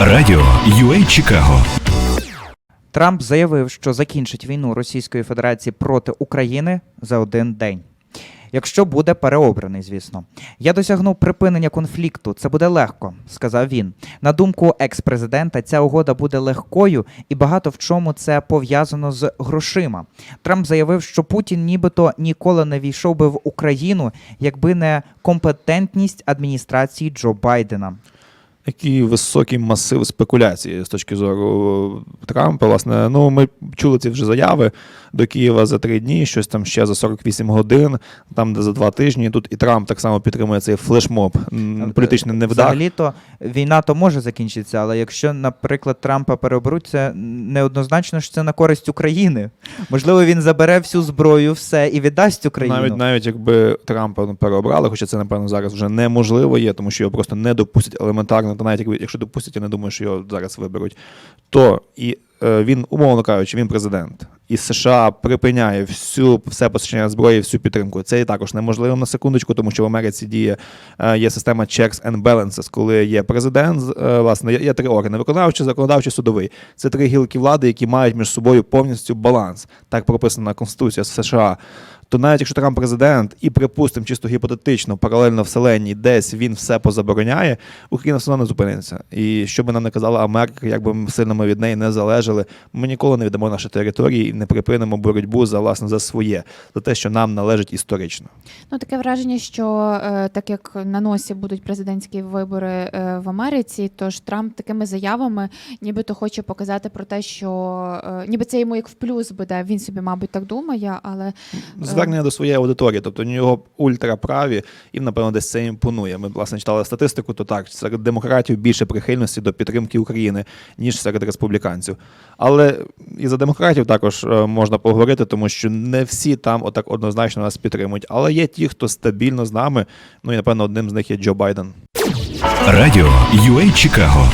Радіо UA Чикаго Трамп заявив, що закінчить війну Російської Федерації проти України за один день. Якщо буде переобраний, звісно, я досягнув припинення конфлікту. Це буде легко, сказав він. На думку екс-президента, ця угода буде легкою, і багато в чому це пов'язано з грошима. Трамп заявив, що Путін нібито ніколи не війшов би в Україну, якби не компетентність адміністрації Джо Байдена. Який високий масив спекуляцій з точки зору Трампа. Власне, ну ми чули ці вже заяви до Києва за три дні, щось там ще за 48 годин, там де за два тижні. Тут і Трамп так само підтримує цей флешмоб, м, політичний невдах. Взагалі-то війна то може закінчитися, але якщо, наприклад, Трампа переоберуть, це неоднозначно що це на користь України. Можливо, він забере всю зброю, все і віддасть Україну. Навіть навіть якби Трампа ну, переобрали, хоча це напевно зараз вже неможливо є, тому що його просто не допустять елементарно. Та навіть якби якщо допустять, я не думаю, що його зараз виберуть. То і е, він, умовно кажучи, він президент. І США припиняє всю все постачання зброї, всю підтримку. Це і також неможливо на секундочку, тому що в Америці діє е, є система checks and balances, коли є президент, е, власне, є, є три органи: виконавчий, законодавчий, судовий. Це три гілки влади, які мають між собою повністю баланс. Так прописана Конституція США. То навіть якщо Трамп президент і припустимо, чисто гіпотетично, паралельно вселенні, десь він все позабороняє, Україна все одно не зупиниться. І що би нам не казала Америка, як би ми сильно ми від неї не залежали, ми ніколи не віддамо наші території і не припинимо боротьбу за власне за своє, за те, що нам належить історично. Ну таке враження, що е, так як на носі будуть президентські вибори е, в Америці, тож Трамп такими заявами нібито хоче показати про те, що е, ніби це йому як в плюс буде. Він собі, мабуть, так думає, але Звернення до своєї аудиторії, тобто у нього ультраправі, і напевно десь це імпонує. Ми власне читали статистику, то так серед демократів більше прихильності до підтримки України ніж серед республіканців. Але і за демократів також е, можна поговорити, тому що не всі там отак однозначно нас підтримують. Але є ті, хто стабільно з нами. Ну і напевно одним з них є Джо Байден. Радіо UA Чикаго